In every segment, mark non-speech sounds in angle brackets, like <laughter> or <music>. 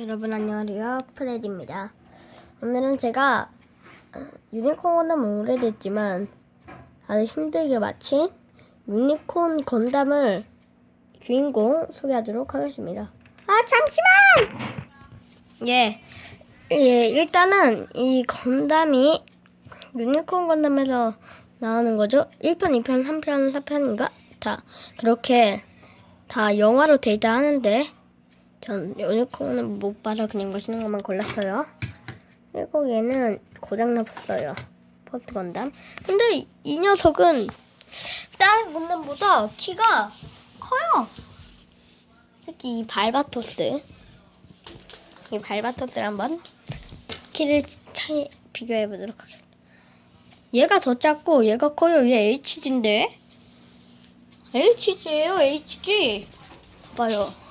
여러분 안녕하세요. 프레디입니다. 오늘은 제가 유니콘 건담은 오래됐지만 아주 힘들게 마친 유니콘 건담을 주인공 소개하도록 하겠습니다. 아 잠시만! 예, 예 일단은 이 건담이 유니콘 건담에서 나오는 거죠? 1편 2편 3편 4편인가? 다 그렇게 다 영화로 데이터 하는데 전 유니콘은 못 봐서 그냥 멋있는 것만 골랐어요. 그리고 얘는 고장났어요. 포스트 건담. 근데 이, 이 녀석은 다른 건담보다 키가 커요. 특히 이 발바토스. 이 발바토스를 한번 키를 차이 비교해 보도록 하겠습니다. 얘가 더 작고 얘가 커요. 얘 HG인데. HG예요, HG. 봐요.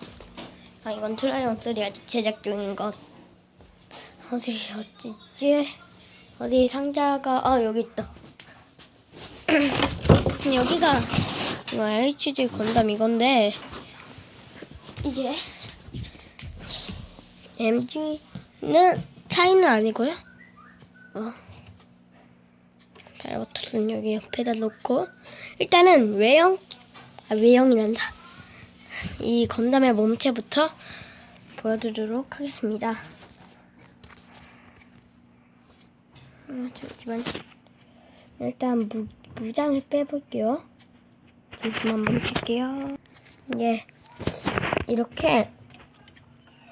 아 이건 트라이온 3 아직 제작 중인 것. 어디 어디지? 어디 상자가 아 여기 있다. <clears throat> 여기가 이거 HD 건담 이건데 이게 MG는 차이는 아니고요. 어. 발버터는 여기 옆에다 놓고 일단은 외형 아 외형이 난다. 이 건담의 몸체부터 보여드리도록 하겠습니다. 아, 잠시만. 일단 무, 무장을 빼볼게요. 잠시만 멈출게요. 예. 이렇게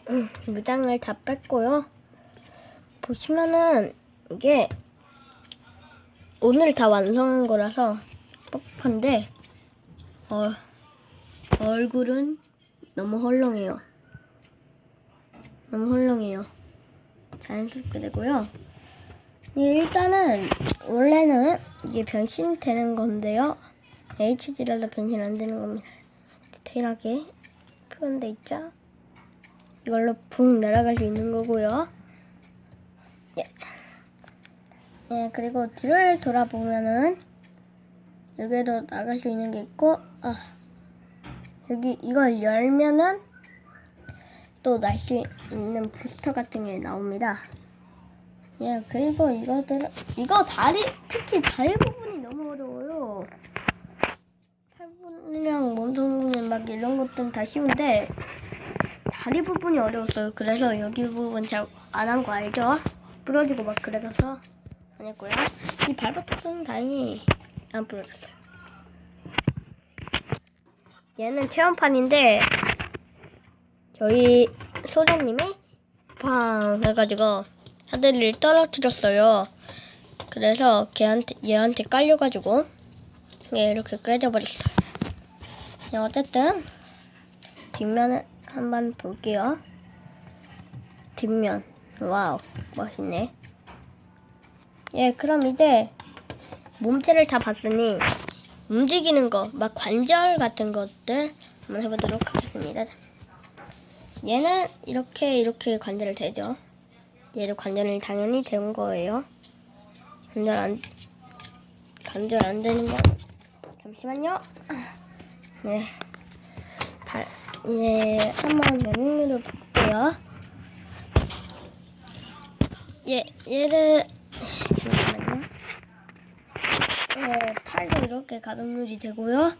음, 무장을 다 뺐고요. 보시면은 이게 오늘 다 완성한 거라서 뻑뻑한데 어, 얼굴은 너무 헐렁해요. 너무 헐렁해요. 자연스럽게 되고요. 예, 일단은 원래는 이게 변신되는 건데요. HD라도 변신 안 되는 겁니다. 디테일하게 표현돼 있죠? 이걸로 붕 날아갈 수 있는 거고요. 예. 예, 그리고 뒤를 돌아보면은 여기에도 나갈 수 있는 게 있고, 아, 여기 이걸 열면은 또 날 수 있는 부스터 같은 게 나옵니다. 예, 그리고 이거들 이거 다리 특히 다리 부분이 너무 어려워요. 살분이랑 몸통근 막 이런 것들은 다 쉬운데 다리 부분이 어려웠어요. 그래서 여기 부분 잘 안 한 거 알죠? 부러지고 막 그래서 안 했고요. 이 발바닥은 다행히 안 부러졌어요. 얘는 체험판인데 저희 소장님이 팡 해가지고 하드를 떨어뜨렸어요. 그래서 걔한테 얘한테 깔려가지고 얘 이렇게 깨져버렸어요. 네, 어쨌든 뒷면을 한번 볼게요. 뒷면 와우 멋있네. 예 그럼 이제 몸체를 다 봤으니 움직이는 거, 막 관절 같은 것들 한번 해보도록 하겠습니다. 얘는 이렇게 이렇게 관절을 대죠. 얘도 관절을 당연히 대는 거예요. 관절 안 관절 안 되는 거 잠시만요. 네, 발, 예, 한번 내눈으로 볼게요. 얘 얘를 잠시만요. 네, 팔도 이렇게 가동률이 되고요.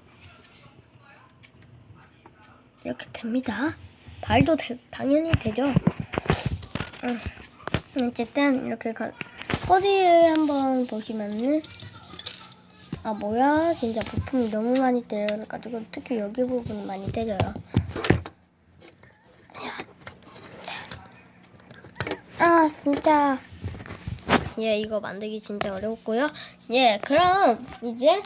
이렇게 됩니다. 발도 되- 당연히 되죠. 음, 어쨌든 이렇게 가, 허리에 한번 보시면은 아 뭐야 진짜 부품이 너무 많이 때려가지고 특히 여기 부분이 많이 때려요. 아 진짜 예, 이거 만들기 진짜 어려웠고요. 예, 그럼 이제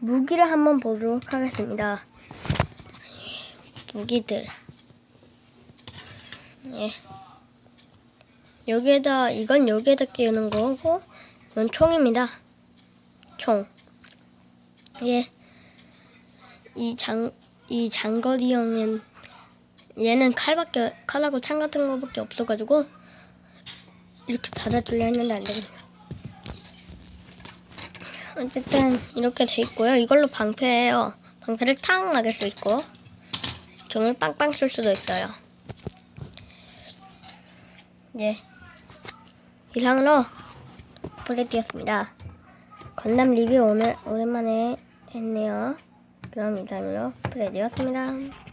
무기를 한번 보도록 하겠습니다. 무기들. 예. 여기에다, 이건 여기에다 끼우는 거고, 이건 총입니다. 총. 예. 이 장, 이 장거리 형은 얘는 칼밖에 칼하고 창 같은 거밖에 없어가지고 이렇게 닫아주려 했는데 안 되겠네. 어쨌든 이렇게 돼 있고요. 이걸로 방패예요. 방패를 탕 막을 수 있고 종을 빵빵 쏠 수도 있어요. 예. 이상으로 플레이였습니다 건담 리뷰 오늘 오랜만에 했네요. 그럼 이상으로 보내드렸습니다.